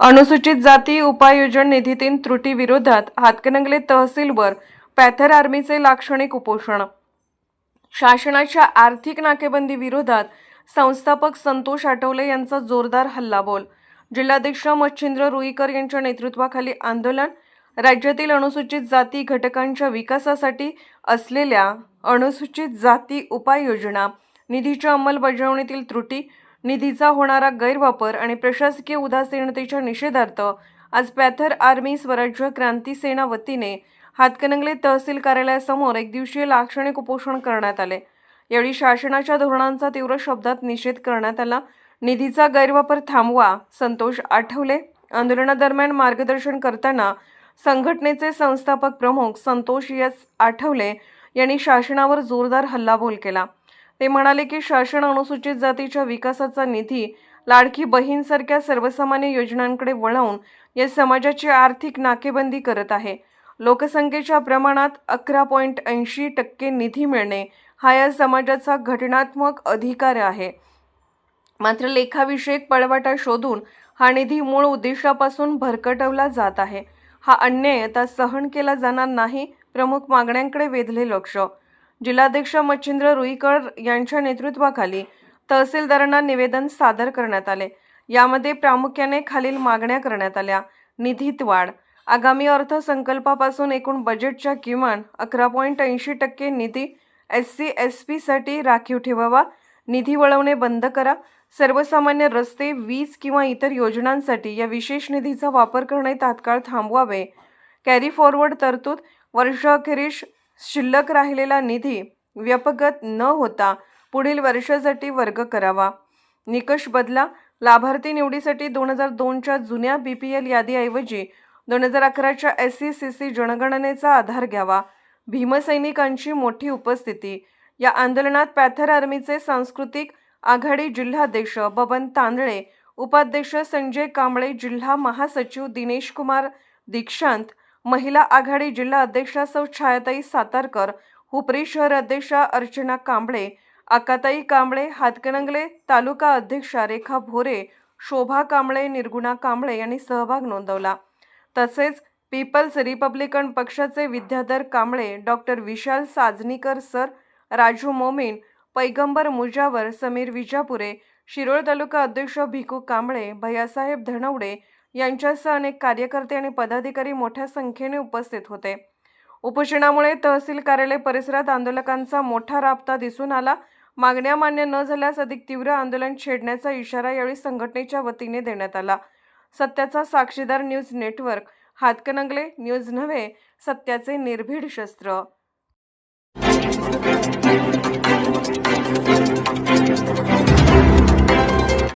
अनुसूचित जाती उपाययोजन निधीतील त्रुटी विरोधात हातकणंगले तहसीलवर पॅथर आर्मीचे लाक्षणिक उपोषण. शासनाच्या आर्थिक नाकेबंदी विरोधात संस्थापक संतोष आठवले यांचा जोरदार हल्लाबोल. जिल्हाध्यक्ष मच्छिंद्र रुईकर यांच्या नेतृत्वाखाली आंदोलन राज्यातील अनुसूचित जाती घटकांच्या विकासासाठी असलेल्या अनुसूचित जाती उपाययोजना निधीच्या अंमलबजावणीतील त्रुटी निधीचा होणारा गैरवापर आणि प्रशासकीय उदासीनतेच्या निषेधार्थ आज पॅथर आर्मी स्वराज्य क्रांती सेना वतीने हातकणंगले तहसील कार्यालयासमोर एक दिवसीय लाक्षणिक उपोषण करण्यात आले. यावेळी शासनाच्या धोरणांचा तीव्र शब्दात निषेध करण्यात आला. निधीचा गैरवापर थांबवा संतोष आठवले. आंदोलनादरम्यान मार्गदर्शन करताना संघटनेचे संस्थापक प्रमुख संतोष एस आठवले यांनी शासनावर जोरदार हल्लाबोल केला. ते म्हणाले की शासन अनुसूचित जातीच्या विकासाचा निधी लाडकी बहीणसारख्या सर्वसामान्य योजनांकडे वळवून या समाजाची आर्थिक नाकेबंदी करत आहे. लोकसंख्येच्या प्रमाणात अकरा पॉईंट ऐंशी टक्के निधी मिळणे हा या समाजाचा घटनात्मक अधिकार आहे. मात्र लेखाविषयक पळवाटा शोधून हा निधी मूळ उद्देशापासून भरकटवला जात आहे. हा अन्याय आता सहन केला जाणार नाही प्रमुख मागण्यांकडे वेधले लक्ष. जिल्हाध्यक्ष मच्छिंद्र रुईकर यांच्या नेतृत्वाखाली तहसीलदारांना निवेदन सादर करण्यात आले. यामध्ये प्रामुख्याने खालील मागण्या करण्यात आल्या. निधीत वाढ आगामी अर्थसंकल्पापासून एकूण बजेटच्या किमान अकरा पॉईंट ऐंशी टक्के निधी एस सी एस पीसाठी राखीव ठेवावा. निधी वळवणे बंद करा. सर्वसामान्य रस्ते वीज किंवा इतर योजनांसाठी या विशेष निधीचा वापर करणे तात्काळ थांबवावे. कॅरी फॉरवर्ड तरतूद वर्षअखेरीस शिल्लक राहिलेला निधी व्यपगत न होता पुढील वर्षासाठी वर्ग करावा. निकष बदला. लाभार्थी निवडीसाठी दोन हजार दोनच्या जुन्या बी पी एल यादीऐवजी दोन हजार अकराच्या एस सी सी सी जनगणनेचा आधार घ्यावा. भीमसैनिकांची मोठी उपस्थिती. या आंदोलनात पॅथर आर्मीचे सांस्कृतिक आघाडी जिल्हाध्यक्ष बबन तांदळे उपाध्यक्ष संजय कांबळे जिल्हा महासचिव दिनेश कुमार दीक्षांत महिला आघाडी जिल्हा अध्यक्षा सौ छायाताई सातारकर हुपरी शहर अध्यक्षा अर्चना कांबळे आकाताई कांबळे हातकणंगले तालुका अध्यक्षा रेखा भोरे शोभा कांबळे निर्गुणा कांबळे यांनी सहभाग नोंदवला. तसेच पीपल्स रिपब्लिकन पक्षाचे विद्याधर कांबळे डॉक्टर विशाल साजनीकर सर राजू मोमीन पैगंबर मुजावर समीर विजापुरे शिरोळ तालुका अध्यक्ष भिकू कांबळे भैयासाहेब धनवडे यांच्यासह अनेक कार्यकर्ते आणि पदाधिकारी मोठ्या संख्येने उपस्थित होते. उपोषणामुळे तहसील कार्यालय परिसरात आंदोलकांचा मोठा राबता दिसून आला. मागण्या मान्य न झाल्यास अधिक तीव्र आंदोलन छेडण्याचा इशारा यावेळी संघटनेच्या वतीने देण्यात आला. सत्याचा साक्षीदार न्यूज नेटवर्क हातकणंगले न्यूज नव्हे सत्याचे निर्भीड शस्त्र.